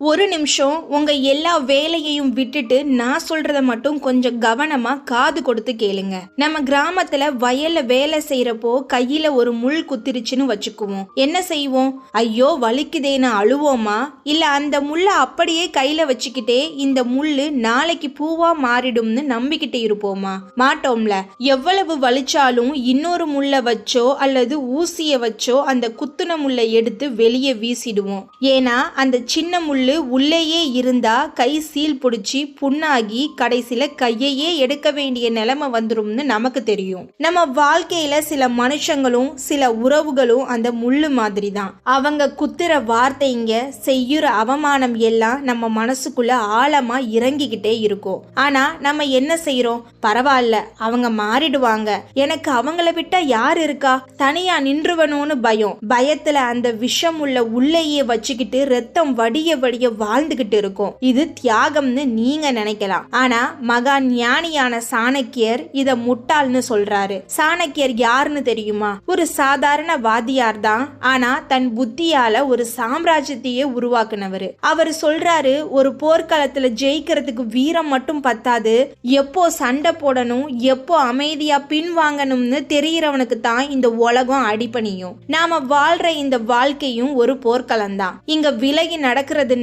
ஒரு நிமிஷம் உங்கள் எல்லா வேலையையும் விட்டுட்டு நான் சொல்றத மட்டும் கொஞ்சம் கவனமாக காது கொடுத்து கேளுங்க. நம்ம கிராமத்தில் வயலில் வேலை செய்கிறப்போ கையில் ஒரு முள் குத்திருச்சுன்னு வச்சுக்குவோம். என்ன செய்வோம்? ஐயோ வலிக்குதேன்னு அழுவோமா? இல்லை அந்த முள்ளை அப்படியே கையில் வச்சுக்கிட்டே இந்த முள் நாளைக்கு பூவாக மாறிடும்னு நம்பிக்கிட்டு இருப்போமா? மாட்டோம்ல. எவ்வளவு வலிச்சாலும் இன்னொரு முள்ளை வச்சோ அல்லது ஊசியை வச்சோ அந்த குத்துன முள்ளை எடுத்து வெளியே வீசிடுவோம். ஏன்னா அந்த சின்ன முள் முள்ளு உள்ளேயே இருந்தா கை சீல் பிடிச்சி புண்ணாகி கடைசியில கையையே எடுக்க வேண்டிய நிலைமை வந்துரும்னு நமக்கு தெரியும். நம்ம வாழ்க்கையில சில மனுஷங்களும் சில உறவுகளும் அந்த முள்ளு மாதிரி தான் அவங்க குத்துற வார்த்தைங்க செய்யுற அவமானம் எல்லாம் நம்ம மனசுக்குள்ள ஆழமா இறங்கிக்கிட்டே இருக்கும். ஆனா நம்ம என்ன செய்கிறோம் பரவாயில்ல அவங்க மாறிடுவாங்க. எனக்கு அவங்கள விட்டா யார் இருக்கா? தனியா நின்றுவனோன்னு பயம். பயத்துல அந்த விஷம் உள்ள உள்ளேயே வச்சுக்கிட்டு ரத்தம் வடிய வடிய வாழ்ந்துகிட்டு இருக்கும். இது தியாகம்னு நீங்க நினைக்கலாம். ஆனா மகா ஞானியான சாணக்கியர் இத முட்டாள்னு சொல்றாரு. சாணக்கியர் யாருன்னு தெரியுமா? ஒரு சாதாரண வாதியார் தான். ஆனா தன் புத்தியால ஒரு சாம்ராஜ்யத்தையே உருவாக்குனவர். அவர் சொல்றாரு ஒரு போர்க்களத்துல ஜெயிக்கிறதுக்கு வீரம் மட்டும் பத்தாது. எப்போ சண்டை போடணும் எப்போ அமைதியா பின்வாங்கணும்னு தெரியறவனுக்கு தான் இந்த உலகம் அடிபணியும். நாம வாழ்ற இந்த வாழ்க்கையும் ஒரு போர்க்களம் தான் இங்க விலகி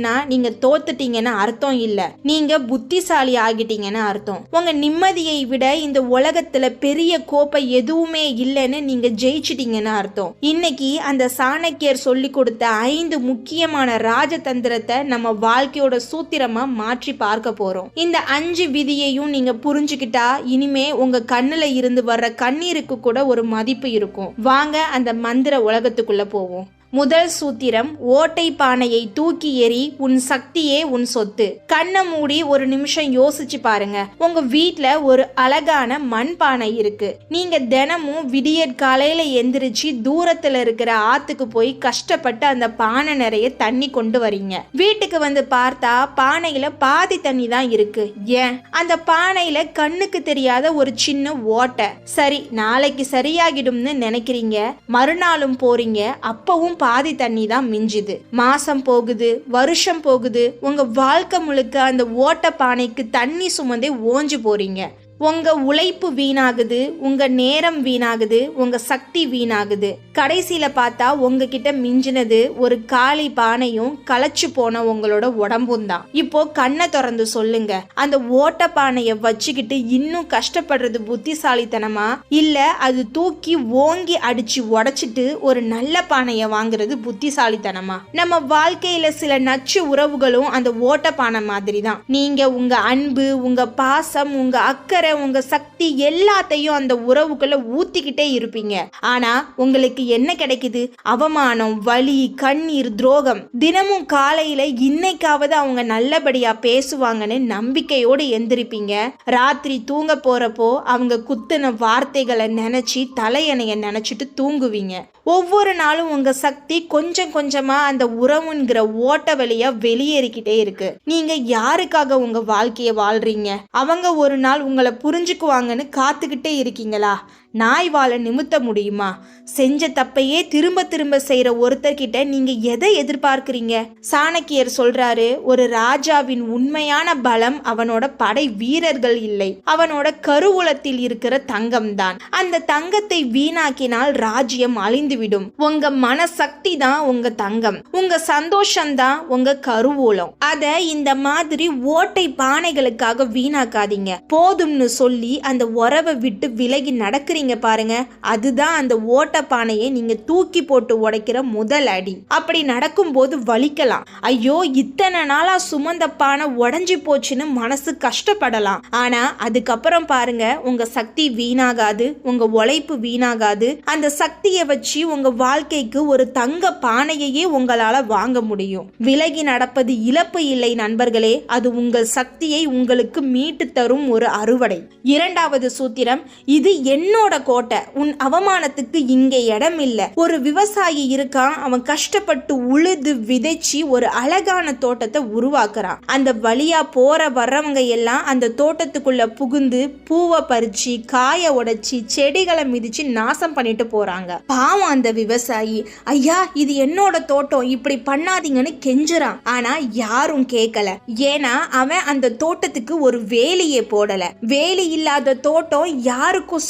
அப்படின்னா நீங்க தோத்துட்டீங்கன்னு அர்த்தம் இல்ல. நீங்க புத்திசாலி ஆகிட்டீங்கன்னு அர்த்தம். உங்க நிம்மதியை விட இந்த உலகத்துல பெரிய கோப்பை எதுவுமே இல்லைன்னு நீங்க ஜெயிச்சிட்டீங்கன்னு அர்த்தம். இன்னைக்கு அந்த சாணக்கியர் சொல்லி கொடுத்த ஐந்து முக்கியமான ராஜதந்திரத்தை நம்ம வாழ்க்கையோட சூத்திரமா மாற்றி பார்க்க போறோம். இந்த அஞ்சு விதியையும் நீங்க புரிஞ்சுக்கிட்டா இனிமே உங்க கண்ணுல இருந்து வர்ற கண்ணீருக்கு கூட ஒரு மதிப்பு இருக்கும். வாங்க அந்த மந்திர உலகத்துக்குள்ள போவோம். முதல் சூத்திரம் ஓட்டை பானையை தூக்கி எறி உன் சக்தியே உன் சொத்து. கண்ணை மூடி ஒரு நிமிஷம் யோசிச்சு பாருங்க. உங்க வீட்ல ஒரு அழகான மண் பானை இருக்கு. நீங்க தினமும் விடியற் காலையில எந்திரிச்சு தூரத்துல இருக்கிற ஆத்துக்கு போய் கஷ்டப்பட்டு அந்த பானை நிறைய தண்ணி கொண்டு வரீங்க. வீட்டுக்கு வந்து பார்த்தா பானையில பாதி தண்ணி தான் இருக்கு. ஏன்? அந்த பானையில கண்ணுக்கு தெரியாத ஒரு சின்ன ஓட்டை. சரி நாளைக்கு சரியாகிடும்னு நினைக்கிறீங்க. மறுநாளும் போறீங்க. அப்பவும் பாதி தண்ணி தான் மிஞ்சுது. மாசம் போகுது வருஷம் போகுது. உங்க வாழ்க்கை முழுக்க அந்த ஓட்ட பானைக்கு தண்ணி சுமந்தே ஓஞ்சு போறீங்க. உங்கள் உழைப்பு வீணாகுது உங்கள் நேரம் வீணாகுது உங்கள் சக்தி வீணாகுது. கடைசியில் பார்த்தா உங்ககிட்ட மிஞ்சினது ஒரு காலி பானையும் களைச்சு போன உங்களோட உடம்பும் தான். இப்போ கண்ணை திறந்து சொல்லுங்க. அந்த ஓட்ட பானையை வச்சுக்கிட்டு இன்னும் கஷ்டப்படுறது புத்திசாலித்தனமா? இல்லை அது தூக்கி ஓங்கி அடிச்சு உடச்சிட்டு ஒரு நல்ல பானையை வாங்குறது புத்திசாலித்தனமா? நம்ம வாழ்க்கையில சில நச்சு உறவுகளும் அந்த ஓட்ட பானை மாதிரி தான் நீங்க உங்க அன்பு உங்க பாசம் உங்க அக்கறை உங்க சக்தி எல்லாத்தையும் அந்த உறவுக்குள்ள ஊத்திக்கிட்டே இருப்பீங்க. ஆனா உங்களுக்கு என்ன கிடைக்குது? அவமானம் வலி கண்ணீர் துரோகம். தினமும் காலையில இன்னைக்காவது அவங்க நல்லபடியா பேசுவாங்கன்னு நம்பிக்கையோடு எந்திரிப்பீங்க. ராத்திரி தூங்க போறப்போ அவங்க குத்தின வார்த்தைகளை நினைச்சு தலையணைய நினைச்சிட்டு தூங்குவீங்க. ஒவ்வொரு நாளும் உங்க சக்தி கொஞ்சம் கொஞ்சமா அந்த உறவுங்கிற ஓட்ட வழியா வெளியேறிக்கிட்டே இருக்கு. நீங்க யாருக்காக உங்க வாழ்க்கைய வாழ்றீங்க? அவங்க ஒரு நாள் உங்களை புரிஞ்சுக்குவாங்கன்னு காத்துக்கிட்டே இருக்கீங்களா? நாய் வாழ நிமித்த முடியுமா? செஞ்ச தப்பையே திரும்ப திரும்ப செய்யற ஒருத்தர்கிட்ட நீங்க எதை எதிர்பார்க்குறீங்க? சாணக்கியர் சொல்றாரு ஒரு ராஜாவின் உண்மையான பலம் அவனோட படை வீரர்கள் இல்லை. அவனோட கருவூலத்தில் இருக்கிற தங்கம் தான் அந்த தங்கத்தை வீணாக்கினால் ராஜ்யம் அழிந்துவிடும். உங்க மனசக்தி தான் உங்க தங்கம். உங்க சந்தோஷம் தான் உங்க கருவூலம். அத இந்த மாதிரி ஓட்டை பானைகளுக்காக வீணாக்காதீங்க. போதும்னு சொல்லி அந்த உறவை விட்டு விலகி நடக்கிறீங்க. பாருங்க அதுதான் அந்த ஓட்ட பானையை நீங்க தூக்கி போட்டு உடைக்கிற முதல் அடி. அப்படி நடக்கும்போது வலிக்கலாம். ஐயோ இத்தனை நாளா சுமந்த பானை உடைஞ்சு போச்சுன்னு மனசு கஷ்டப்படலாம். ஆனா அதுக்கப்புறம் பாருங்க உங்க சக்தி வீணாகாது உங்க உழைப்பு வீணாகாது. அந்த சக்தியை வச்சு உங்க வாழ்க்கைக்கு ஒரு தங்க பானையையே உங்களால வாங்க முடியும். விலகி நடப்பது இழப்பு இல்லை நண்பர்களே அது உங்கள் சக்தியை உங்களுக்கு மீட்டு தரும் ஒரு அறுவடை. இரண்டாவது சூத்திரம் இது என்னோட உன்னோட கோட்டை. உன் அவமானத்துக்கு இங்கே இடம் இல்ல. ஒரு விவசாயி இருக்கான். அவன் கஷ்டப்பட்டு உழுது விதைச்சி ஒரு அழகான தோட்டத்தை உருவாக்குறான். அந்த வழியா போற வர்றவங்க எல்லாம் அந்த தோட்டத்துக்குள்ள புகுந்து பூவை பறிச்சு காய உடைச்சி செடிகளை மிதிச்சு நாசம் பண்ணிட்டு போறாங்க. பாவம் அந்த விவசாயி. ஐயா இது என்னோட தோட்டம். இப்படி பண்ணாதீங்கன்னு கெஞ்சுறான். ஆனா யாரும் கேட்கல ஏன்னா அவன் அந்த தோட்டத்துக்கு ஒரு வேலியே போடல. வேலி இல்லாத தோட்டம் யாருக்கும்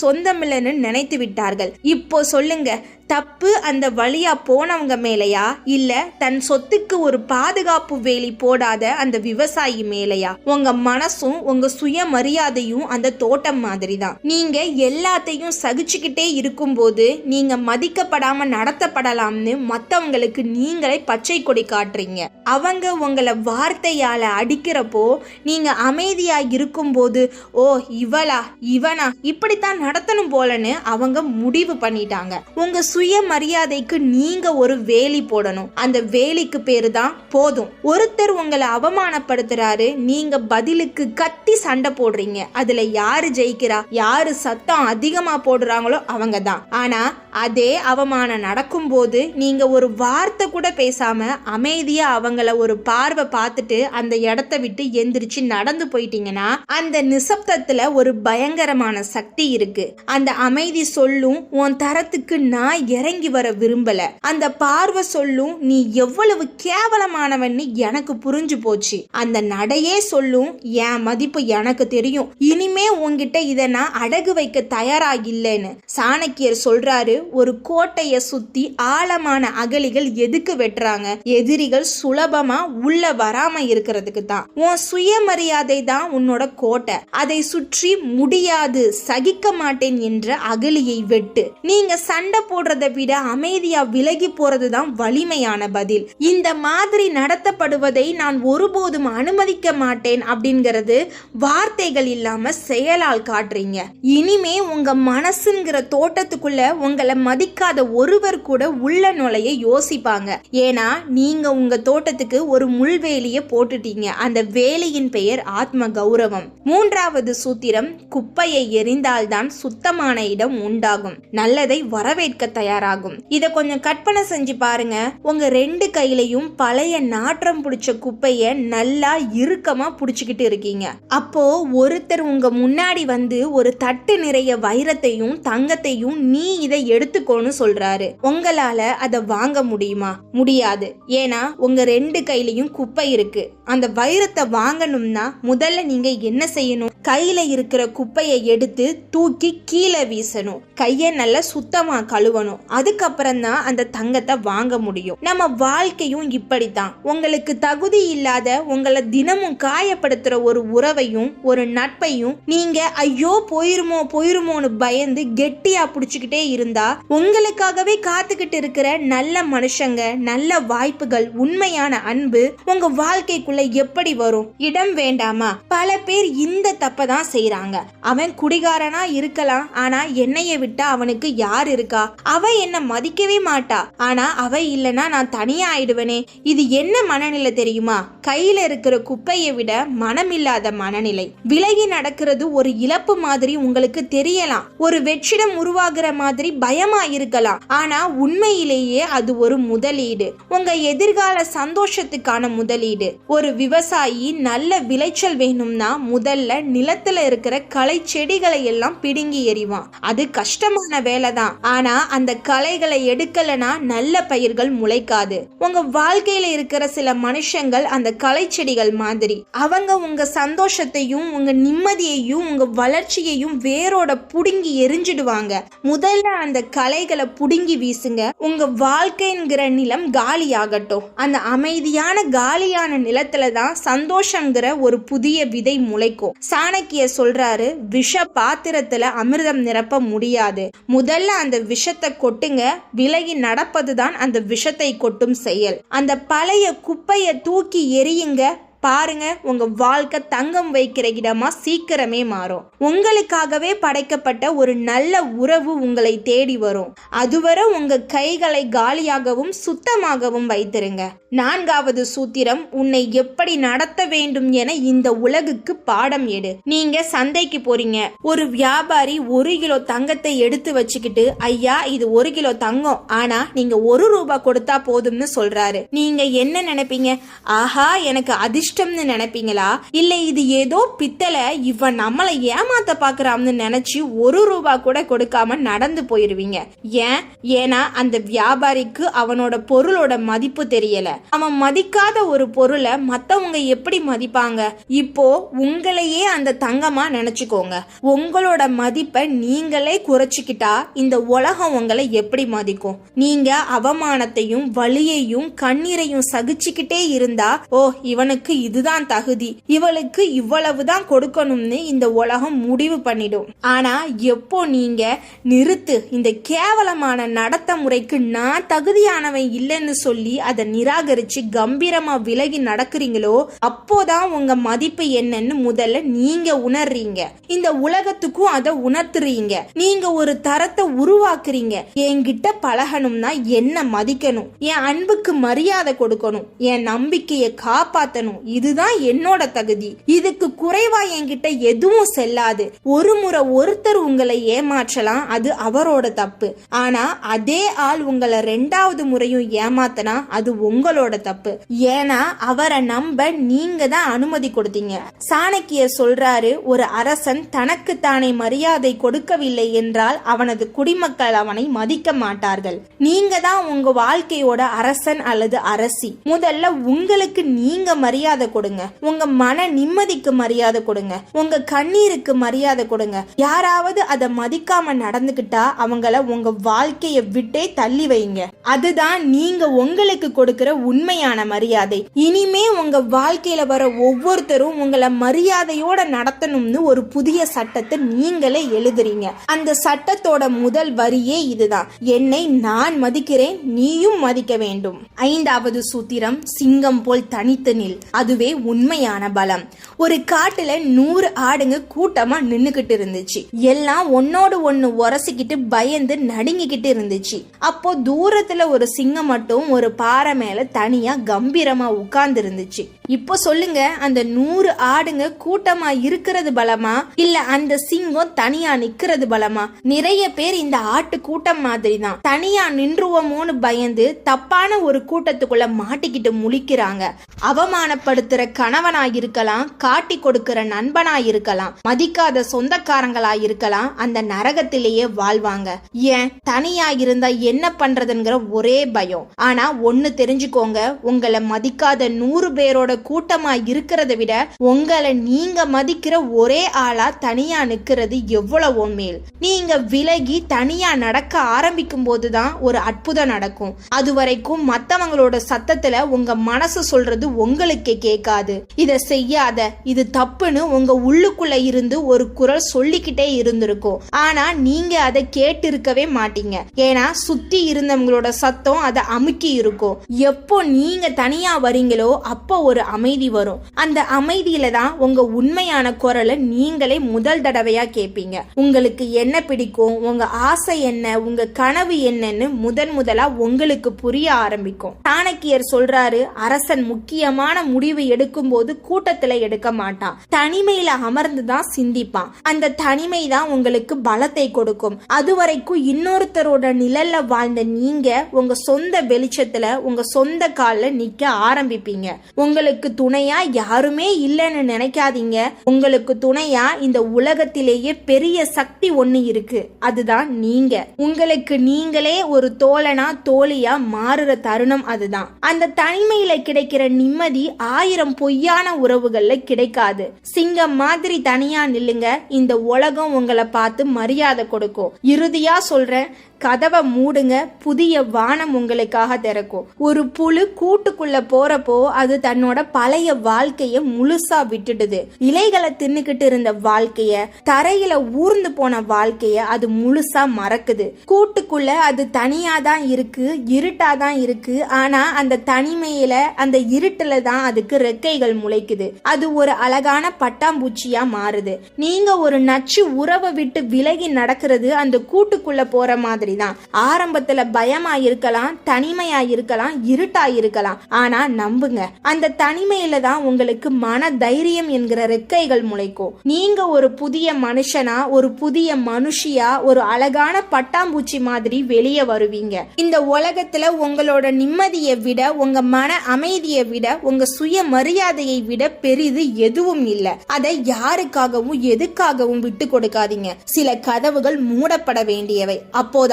சொந்தமில்லைன்னு நினைத்து விட்டார்கள். இப்போ சொல்லுங்க தப்பு அந்த வழியா போனவங்க மேலையா? இல்ல தன் சொத்துக்கு ஒரு பாதுகாப்பு வேலி போடாத அந்த விவசாயி மேலையா? உங்க மனசும் உங்க சுயமரியாதையும் அந்த தோட்டம் மாதிரி தான் நீங்க எல்லாத்தையும் சகிச்சுக்கிட்டே இருக்கும்போது நீங்க மதிக்கப்படாம நடத்தப்படலாம்னு மத்தவங்களுக்கு நீங்களே பச்சை கொடி காட்டுறீங்க. அவங்க உங்களை வார்த்தையால அடிக்கிறப்போ நீங்க அமைதியா இருக்கும்போது ஓ இவளா இவனா இப்படித்தான் நடத்தணும் போலன்னு அவங்க முடிவு பண்ணிட்டாங்க. உங்க சுயமரியாதைக்கு நீங்க ஒரு வேலி போடணும். அந்த வேலிக்கு பேரு தான் போதும். ஒருத்தர் உங்களை அவமானப்படுத்துறாரு நீங்க பதிலுக்கு கத்தி சண்டை போடுறீங்க. அதுல யாரு ஜெயிக்கிறா யாரு சத்தம் அதிகமா போடுறாங்களோ அவங்க தான். ஆனா அதே அவமானம் நடக்கும்போது நீங்கள் ஒரு வார்த்தை கூட பேசாமல் அமைதியாக அவங்கள ஒரு பார்வை பார்த்துட்டு அந்த இடத்த விட்டு எந்திரிச்சு நடந்து போயிட்டீங்கன்னா அந்த நிசப்தத்தில் ஒரு பயங்கரமான சக்தி இருக்கு. அந்த அமைதி சொல்லும் உன் தரத்துக்கு நான் இறங்கி வர விரும்பல. அந்த பார்வை சொல்லும் நீ எவ்வளவு கேவலமானவன்னு எனக்கு புரிஞ்சு போச்சு. அந்த நடையே சொல்லும் என் மதிப்பு எனக்கு தெரியும். இனிமே உன்கிட்ட இதை நான் அடகு வைக்க தயாரா இல்லைன்னு. சாணக்கியர் சொல்றாரு ஒரு கோட்டையை சுத்தி ஆழமான அகலிகள் எதுக்கு வெட்டுறாங்க? எதிரிகள் சுலபமா உள்ள வராம இருக்கிறதுக்கு தான். உன் சுயமரியாதை தான் உன்னோட கோட்டை. அதை சுற்றி முடியாது சகிக்க மாட்டேன் என்ற அகலியை வெட்டு. நீங்க சண்டை போடுறதை விட அமைதியா விலகி போறது தான் வலிமையான பதில். இந்த மாதிரி நடத்தப்படுவதை நான் ஒருபோதும் அனுமதிக்க மாட்டேன் அப்படிங்கிறது வார்த்தைகள் இல்லாம செயலால் காட்டுறீங்க. இனிமே உங்க மனசுங்கிற தோட்டத்துக்குள்ள உங்களை மதிக்காத ஒருவர் கூட உள்ள நுழைய யோசிப்பாங்க. ஏன்னா நீங்க உங்க தோட்டத்துக்கு ஒரு முள்வேலிய போட்டுட்டீங்க. அந்த வேலியின் பெயர் ஆத்ம கௌரவம் மூன்றாவது சூத்திரம் குப்பையை எரிந்தால்தான் சுத்தமான இடம் உண்டாகும். நல்லதை வரவேற்க தயாராகும். இத கொஞ்சம் கற்பனை செஞ்சு பாருங்க. உங்க ரெண்டு கையிலையும் பழைய நாற்றம் பிடிச்ச குப்பைய நல்லா இறுக்கமா புடிச்சுக்கிட்டு இருக்கீங்க. அப்போ ஒருத்தர் உங்க முன்னாடி வந்து ஒரு தட்டு நிறைய வைரத்தையும் தங்கத்தையும் நீ இதை எடுத்துக்கோன்னு சொல்றாரு. உங்களால அதை வாங்க முடியுமா? முடியாது. ஏன்னா உங்க ரெண்டு கையிலையும் குப்பை இருக்கு. அந்த வைரத்தை வாங்கணும்னா முதல்ல நீங்க என்ன செய்யணும்? கையில இருக்கிற குப்பையை எடுத்து தூக்கி கீழே வீசணும். கையை நல்லா சுத்தமா கழுவணும். அதுக்கப்புறம் தான் அந்த தங்கத்தை வாங்க முடியும். நம்ம வாழ்க்கையும் இப்படித்தான். உங்களுக்கு தகுதி இல்லாத உங்களை தினமும் காயப்படுத்துற ஒரு உறவையும் ஒரு நட்பையும் நீங்க ஐயோ போயிருமோ போயிருமோன்னு பயந்து கெட்டியா புடிச்சுக்கிட்டே இருந்தா உங்களுக்காகவே காத்துக்கிட்டு இருக்கிற நல்ல மனுஷங்க நல்ல வாய்ப்புகள் உண்மையான அன்பு உங்க வாழ்க்கைக்குள்ள எப்படி வரும்? இடம் வேண்டாமா? பல பேர் இந்த தப்பு தான் செய்றாங்க. அவன் குடிகாரனா இருக்கலாம் ஆனா என்னைய விட்டா அவனுக்கு யார் இருக்கா? அவ என்ன மதிக்கவே மாட்டா. ஆனா அவ இல்லனா நான் தனியா ஆயிடுவனே. இது என்ன மனநிலை தெரியுமா? கையில் இருக்கிற குப்பையை விட மனமில்லாத மனநிலை. விலகி நடக்கிறது ஒரு இழப்பு மாதிரி உங்களுக்கு தெரியலாம். ஒரு வெற்றிடம் உருவாகிற மாதிரி பயமா இருக்கலாம். ஆனா உண்மையிலேயே அது ஒரு முதலீடு. உங்க எதிர்கால சந்தோஷத்துக்கான முதலீடு. ஒரு விவசாயி நல்ல விளைச்சல் வேணும்னா முதல்ல நிலத்துல இருக்கிற களை செடிகளை எல்லாம் பிடுங்கி எறிவான். அது கஷ்டமான வேலை தான் ஆனா அந்த களைகளை எடுக்கலனா நல்ல பயிர்கள் முளைக்காது. உங்க வாழ்க்கையில இருக்கிற சில மனுஷங்கள் அந்த களை செடிகள் மாதிரி. அவங்க உங்க சந்தோஷத்தையும் உங்க நிம்மதியையும் உங்க வளர்ச்சியையும் வேரோட புடுங்கி எரிஞ்சிடுவாங்க. முதல்ல அந்த களைகளை புடுங்கி வீசுங்க. உங்க வாழ்க்கைங்கிற நிலம் காலியாகட்டும். அந்த அமைதியான காலியான நிலத்துல தான் சந்தோஷங்கிற ஒரு புதிய விதை முளைக்கும். சாணக்கிய சொல்றாரு. விஷ பாத்திரத்துல அமிர்தம் நிரப்ப முடியாது. முதல்ல அந்த விஷத்தை கொட்டுங்க. விலகி நடப்பதுதான் அந்த விஷத்தை கொட்டும் செயல். அந்த பழைய குப்பையை தூக்கி எரியுங்க பாருங்க உங்க வாழ்க்கை தங்கம் வைக்கிற இடமா சீக்கிரமே மாறும். உங்களுக்காகவே படைக்கப்பட்ட ஒரு நல்ல உறவு உங்களை தேடி வரும். அதுவரை உங்க கைகளை காலியாகவும் சுத்தமாகவும் வைத்திருங்க. நான்காவது சூத்திரம் உன்னை எப்படி நடத்த வேண்டும் என இந்த உலகுக்கு பாடம் எடு. நீங்க சந்தைக்கு போறீங்க. ஒரு வியாபாரி ஒரு கிலோ தங்கத்தை எடுத்து வச்சுக்கிட்டு ஐயா இது ஒரு கிலோ தங்கம். ஆனா நீங்க ஒரு ரூபாய் கொடுத்தா போதும்னு சொல்றாரு. நீங்க என்ன நினைப்பீங்க? ஆஹா எனக்கு அதிர்ஷ்டம்னு நினைப்பீங்களா? இல்ல இது ஏதோ பித்தளை. இவன் நம்மளை ஏமாத்த பாக்குறான்னு நினைச்சு ஒரு ரூபா கூட கொடுக்காம நடந்து போயிருவீங்க. ஏன்? ஏன்னா அந்த வியாபாரிக்கு அவனோட பொருளோட மதிப்பு தெரியல. அவன் மதிக்காத ஒரு பொருளை மத்தவங்க எப்படி மதிப்பாங்க? இப்போ உங்களையே அந்த தங்கமா நினைச்சுக்கோங்க. உங்களோட மதிப்பை நீங்களே குறைச்சிக்கிட்டா இந்த உலகம் உங்களை எப்படி மதிக்கும்? நீங்க அவமானத்தையும் வலியையும் கண்ணீரையும் சகிச்சுக்கிட்டே இருந்தா ஓ இவனுக்கு இதுதான் தகுதி. இவளுக்கு இவ்வளவுதான் கொடுக்கணும்னு இந்த உலகம் முடிவு பண்ணிடும். ஆனா எப்போ நீங்க நிறுத்து இந்த கேவலமான நடத்த முறைக்கு நான் தகுதியானவன் இல்லைன்னு சொல்லி அதை நிராகரிச்சு கம்பீரமா விலகி நடக்கிறீங்களோ அப்போதான் உங்க மதிப்பு என்னன்னு முதல்ல நீங்க உணர்றீங்க. இந்த உலகத்துக்கும் அதை உணர்த்துறீங்க. நீங்க ஒரு தரத்தை உருவாக்குறீங்க. என்கிட்ட பழகணும்னா என்ன மதிக்கணும்? என் அன்புக்கு மரியாதை கொடுக்கணும். என் நம்பிக்கையை காப்பாத்தணும். இதுதான் என்னோட தகுதி. இதுக்கு குறைவா என்கிட்ட எதுவும் செல்லாது. ஒரு முறை ஒருத்தர் உங்களை ஏமாற்றலாம் அது அவரோட தப்பு. ஆனா அதே ஆள் உங்களை ரெண்டாவது முறையும் ஏமாத்தனா அது உங்களோட தப்பு. ஏன்னா அவரை நம்ப நீங்க தான் அனுமதி கொடுத்தீங்க. சாணக்கியர் சொல்றாரு ஒரு அரசன் தனக்கு தானே மரியாதை கொடுக்கவில்லை என்றால் அவனது குடிமக்கள் அவனை மதிக்க மாட்டார்கள். நீங்க தான் உங்க வாழ்க்கையோட அரசன் அல்லது அரசி. முதல்ல உங்களுக்கு நீங்க மரியாதை கொடுங்க. உங்க மன நிம்மதிக்கு மரியாதை கொடுங்க. உங்க கண்ணீருக்கு மரியாதை கொடுங்க. யாராவது அதை மதிக்காம நடந்துகிட்டா அவங்கள உங்க வாழ்க்கைய விட்டே தள்ளி வைங்க. அதுதான் நீங்க உங்களுக்கு கொடுக்கிற உண்மையான மரியாதை. இனிமே உங்க வாழ்க்கையில வர ஒவ்வொருத்தரும் உங்களை மரியாதையோட நடத்தணும்னு ஒரு புதிய சட்டத்தை நீங்களே எழுதுறீங்க. அந்த சட்டத்தோட முதல் வரியே இதுதான். என்னை நான் மதிக்கிறேன் நீயும் மதிக்க வேண்டும். ஐந்தாவது சூத்திரம் சிங்கம் போல் தனித்து நில். அதுவே உண்மையான பலம். ஒரு காட்டுல நூறு ஆடுங்க கூட்டமா நின்னுகிட்டு இருந்துச்சு. எல்லாம் ஒன்னோடு ஒண்ணு உரசிக்கிட்டு பயந்து நடுங்கிக்கிட்டு இருந்துச்சு. அப்போ தூரத்துல ஒரு சிங்கம் மட்டும் ஒரு பாறை மேல தனியா கம்பீரமா உட்கார்ந்து இருந்துச்சு இப்போ சொல்லுங்க அந்த நூறு ஆடுங்க கூட்டமா இருக்கிறது பலமா? இல்ல அந்த சிங்கம் தனியா நிக்கிறது பலமா? நிறைய பேர் இந்த ஆட்டு கூட்டம் மாதிரி தான் தனியா நின்றுவோமோன்னு பயந்து தப்பான ஒரு கூட்டத்துக்குள்ள மாட்டிக்கிட்டு முழிக்கிறாங்க. அவமானப்படுத்துற கணவனா இருக்கலாம் காட்டி கொடுக்கிற நண்பனா இருக்கலாம் மதிக்காத சொந்தக்காரங்களா இருக்கலாம் அந்த நரகத்திலேயே வாழ்வாங்க. ஏன்? தனியா இருந்தா என்ன பண்றதுங்கிற ஒரே பயம். ஆனா ஒண்ணு தெரிஞ்சுக்கோங்க உங்களை மதிக்காத நூறு பேரோட கூட்டமா இருக்கிறத விட உங்களை நீங்க மதிக்கிற ஒரே ஆளா தனியா நிக்கிறது எவ்வளவோ மேல். நீங்க விலகி தனியா நடக்க ஆரம்பிக்கும் போதுதான் ஒரு அற்புதம் நடக்கும். அது வரைக்கும் மத்தவங்களோட சத்தத்துல உங்க மனசு சொல்றது உங்களுக்கே கேட்காது. இத செய்யாத இது தப்புன்னு உங்க உள்ளுக்குள்ள இருந்து ஒரு குரல் சொல்லிக்கிட்டே இருந்திருக்கும். ஆனா நீங்க அதை கேட்டு இருக்கவே மாட்டீங்க. ஏன்னா சுத்தி இருந்தவங்களோட சத்தம் அதை அமுக்கி இருக்கும். எப்போ நீங்க தனியா வரீங்களோ அப்போ ஒரு அமைதி வரும். அந்த அமைதியில தான் உங்க உண்மையான குரலை நீங்களே முதல் தடவையா கேட்பீங்க உங்களுக்கு என்ன பிடிக்கும்? உங்க ஆசை என்ன? உங்க கனவு என்னன்னு முதன் முதலா உங்களுக்கு புரிய ஆரம்பிக்கும். சாணக்கியர் சொல்றாரு அரசன் முக்கியமான முடிவு எடுக்கும் போது கூட்டத்துல எடுக்க மாட்டான் தனிமையில அமர்ந்து தான் சிந்திப்பான் அந்த தனிமை தான் உங்களுக்கு பலத்தை கொடுக்கும். அதுவரைக்கும் இன்னொருத்தரோட நிழல்ல வாழ்ந்த நீங்க உங்க சொந்த வெளிச்சத்துல உங்க சொந்த கால நிக்க ஆரம்பிப்பீங்க. உங்களுக்கு துணையா யாருமே இல்லைன்னு நினைக்காதீங்க. உங்களுக்கு துணையா இந்த உலகத்திலேயே பெரிய சக்தி ஒண்ணு இருக்கு. அதுதான் நீங்க. உங்களுக்கு நீங்களே ஒரு தோழனா தோழியா மாறுற தருணம் அதுதான். அந்த தனிமையில கிடைக்கிற நிம்மதி ஆயிரம் பொய்யான உறவுகள்ல கிடைக்காது. சிங்கம் மாதிரி தனியா நில்லுங்க. இந்த உலகம் உங்களை பார்த்து மரியாதை கொடுக்கும். இறுதியா சொல்றேன் கதவை மூடுங்க புதிய வானம் உங்களுக்காக திறக்கும். ஒரு புழு கூட்டுக்குள்ள போறப்போ அது தன்னோட பழைய வாழ்க்கைய முழுசா விட்டுடுது. இலைகளை தின்னுக்கிட்டு இருந்த வாழ்க்கைய தரையில ஊர்ந்து போன வாழ்க்கைய அது முழுசா மறக்குது. கூட்டுக்குள்ள அது தனியா தான் இருக்கு இருட்டா தான் இருக்கு. ஆனா அந்த தனிமையில அந்த இருட்டுல தான் அதுக்கு ரெக்கைகள் முளைக்குது. அது ஒரு அழகான பட்டாம்பூச்சியா மாறுது. நீங்க ஒரு நச்சு உறவை விட்டு விலகி நடக்கிறது அந்த கூட்டுக்குள்ள போற மாதிரி தான் ஆரம்பத்துல பயமா இருக்கலாம் தனிமையா இருக்கலாம் இருட்டா இருக்கலாம் ஆனா நம்புங்க அந்த தனிமையில தான் உங்களுக்கு மன தைரியம் என்கிற ரெக்கைகள் முளைக்கும். நீங்க ஒரு புதிய மனுஷனா ஒரு புதிய மனுஷியா ஒரு அழகான பட்டாம்பூச்சி மாதிரி வெளியே வருவீங்க. இந்த உலகத்துல உங்களோட நிம்மதியை விட உங்க மன அமைதியை விட உங்க சுய மரியாதையை விட பெரிது எதுவும் இல்ல. அதை யாருக்காகவும் எதுக்காகவும் விட்டு கொடுக்காதீங்க. சில கதவுகள் மூடப்பட வேண்டியவை.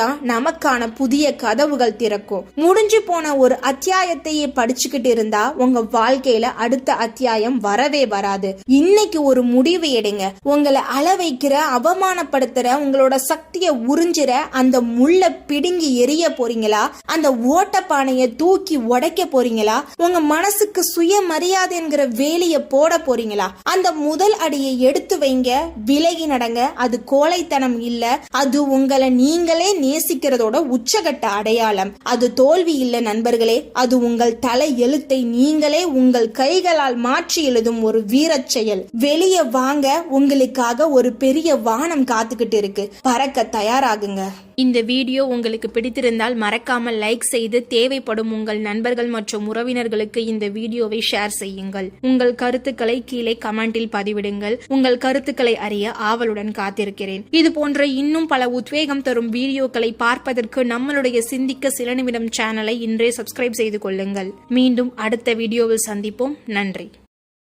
அப்போதான் நமக்கான புதிய கதவுகள் திறக்கும். முடிஞ்சு போன ஒரு அத்தியாயத்தையே படிச்சுக்கிட்டு இருந்தா உங்க வாழ்க்கையில அடுத்த அத்தியாயம் வரவே வராது. இன்னைக்கு ஒரு முடிவு எடுங்க. உங்களை அள வைக்கிற அவமானப்படுத்துற உங்களோட சக்தியை உறிஞ்சிற அந்த முள்ள பிடுங்கி எரிய போறீங்களா? அந்த ஓட்டப்பானைய தூக்கி உடைக்க போறீங்களா? உங்க மனசுக்கு சுய மரியாதைங்கிற வேலைய போட போறீங்களா? அந்த முதல் அடியை எடுத்து வைங்க. விலகி நடங்க. அது கோழைத்தனம் இல்ல. அது உங்களை நீங்களே நேசிக்கிறதோட உச்சகட்ட அடையாளம். அது தோல்வி இல்ல நண்பர்களே அது உங்கள் தலை எழுத்தை நீங்களே உங்கள் கைகளால் மாற்றி எழுதும் ஒரு வீரச் செயல். வெளியே வாங்க உங்களுக்காக ஒரு பெரிய வானம் காத்துக்கிட்டு இருக்கு. பறக்க தயாராகுங்க. இந்த வீடியோ உங்களுக்கு பிடித்திருந்தால் மறக்காமல் லைக் செய்து தேவைப்படும் உங்கள் நண்பர்கள் மற்றும் உறவினர்களுக்கு இந்த வீடியோவை ஷேர் செய்யுங்கள். உங்கள் கருத்துக்களை கீழே கமெண்டில் பதிவிடுங்கள். உங்கள் கருத்துக்களை அறிய ஆவலுடன் காத்திருக்கிறேன். இது போன்ற இன்னும் பல உத்வேகம் தரும் வீடியோக்களை பார்ப்பதற்கு நம்மளுடைய சிந்திக்க சில நிமிடம் சேனலை இன்றே சப்ஸ்கிரைப் செய்து கொள்ளுங்கள். மீண்டும் அடுத்த வீடியோவில் சந்திப்போம். நன்றி.